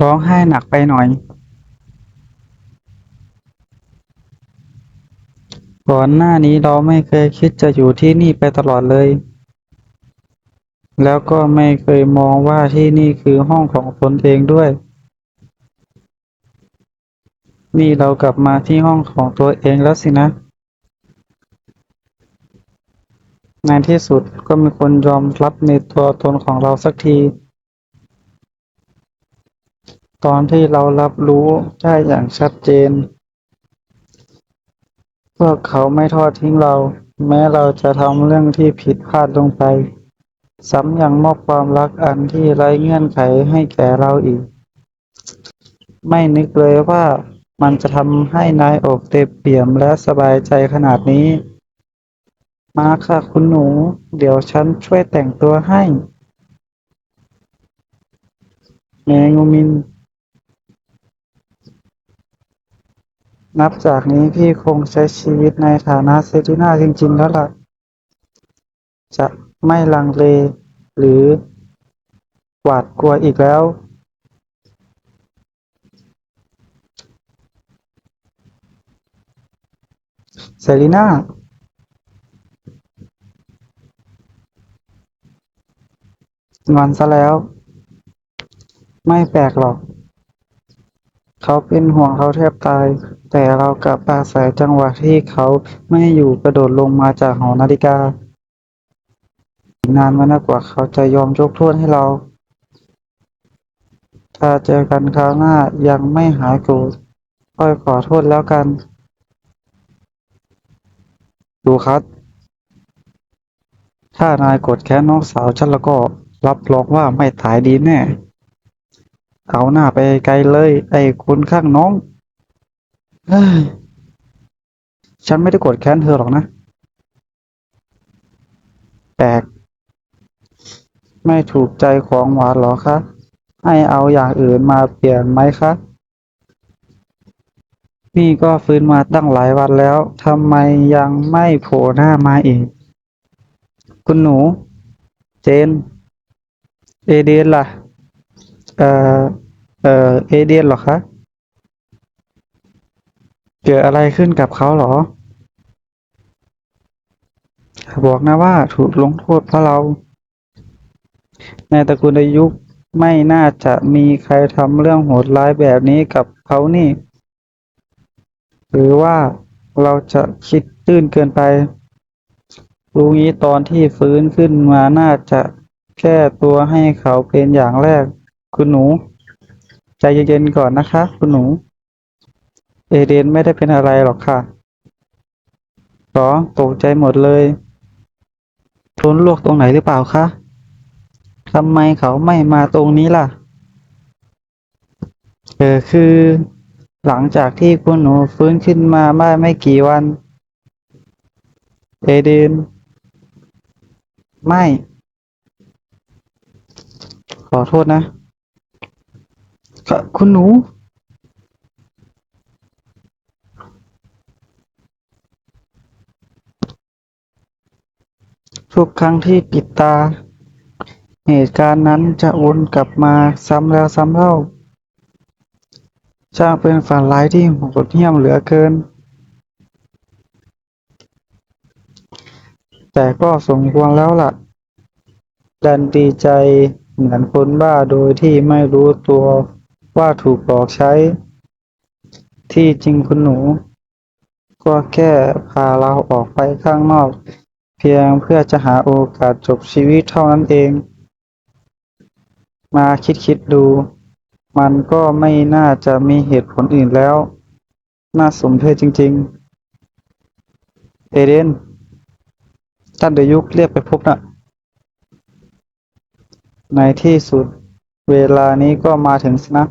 ร้องไห้หนักไปหน่อย ก่อนหน้านี้เราไม่เคยคิดจะอยู่ที่นี่ไปตลอดเลย แล้วก็ไม่เคยมองว่าที่นี่คือห้องของตนเองด้วย นี่เรากลับมาที่ห้องของตัวเองแล้วสินะ ในที่สุดก็มีคนยอมรับในตัวตนของเราสักที ตอนที่เรารับรู้ได้อย่างชัดเจน พวกเขาไม่ทอดทิ้งเรา แม้เราจะทำเรื่องที่ผิดพลาดลงไป ซ้ำยังมอบความรักอันที่ไร้เงื่อนไขให้แก่เราอีก ไม่นึกเลยว่ามันจะทำให้นายอกเต็มเปี่ยมและสบายใจขนาดนี้ มาค่ะคุณหนู เดี๋ยวฉันช่วยแต่งตัวให้ แมงูมิน นับจากนี้พี่คงใช้ชีวิตในฐานะเซรีน่าจริง ๆ แล้วล่ะ จะไม่ลังเลหรือ หวาดกลัวอีกแล้ว เซรีน่างอนซะแล้ว ไม่แปลกหรอก เขาเป็นห่วงเขาแทบตาย แต่เรากลับอาศัยจังหวะที่เขาไม่อยู่กระโดดลงมาจากหอนาฬิกา อีกนานมากกว่าเขาจะยอมยกโทษให้เรา ถ้าเจอกันคราวหน้ายังไม่หายโกรธค่อยขอโทษแล้วกัน ดูคัดถ้านายกดแค้นน้องสาวฉันแล้วก็รับรองว่าไม่ตายดีแน่ เอาหน้าไปไกลเลย ไอ้คนข้างน้อง ฉันไม่ได้โกดแค้นเธอหรอกนะ แปลก ไม่ถูกใจของหวานหรอคะ ให้เอาอย่างอื่นมาเปลี่ยนไหมคะนี่ก็ฟื้นมาตั้งหลายวันแล้ว ทำไมยังไม่โผล่หน้ามาอีก คุณหนู เจน เอเดนล่ะ เอ่อเอ่อเอเดนเหรอคะเกิดอะไรขึ้นกับเขาเหรอ บอกนะว่าถูกลงโทษเพราะเรา ในตระกูลอายุไม่น่าจะมีใครทำเรื่องโหดร้ายแบบนี้กับเขานี่ หรือว่าเราจะคิดตื้นเกินไปรู้งี้ตอนที่ฟื้นขึ้นมาน่าจะแก้ตัวให้เขาเป็นอย่างแรก คุณหนู ใจเย็นๆก่อนนะคะ คุณหนู เอเดนไม่ได้เป็นอะไรหรอกค่ะหรอตกใจหมดเลยทนลวกตรงไหนหรือเปล่าคะทำไมเขาไม่มาตรงนี้ล่ะ เออคือ หลังจากที่คุณหนูฟื้นขึ้นมาไม่ไม่กี่วัน เอเดน ไม่ ขอโทษนะ ค่ะคุณหนู ทุกครั้งที่ปิดตา เหตุการณ์นั้นจะวนกลับมาซ้ำแล้วซ้ำเล่าช่างเป็นฝันร้ายที่โหดเหี้ยมเหลือเกิน แต่ก็สมควรแล้วล่ะ ดันดีใจเหมือนคนบ้าโดยที่ไม่รู้ตัว ว่าถูกหลอกใช้ ที่จริงคุณหนู ก็แค่พาเราออกไปข้างนอก เพียงเพื่อจะหาโอกาสจบชีวิตเท่านั้นเอง มาคิดคิดดู มันก็ไม่น่าจะมีเหตุผลอื่นแล้ว น่าสมเพชจริง ๆ เอเดนท่านเดยุกเรียกไปพบนะในที่สุดเวลานี้ก็มาถึงสนะ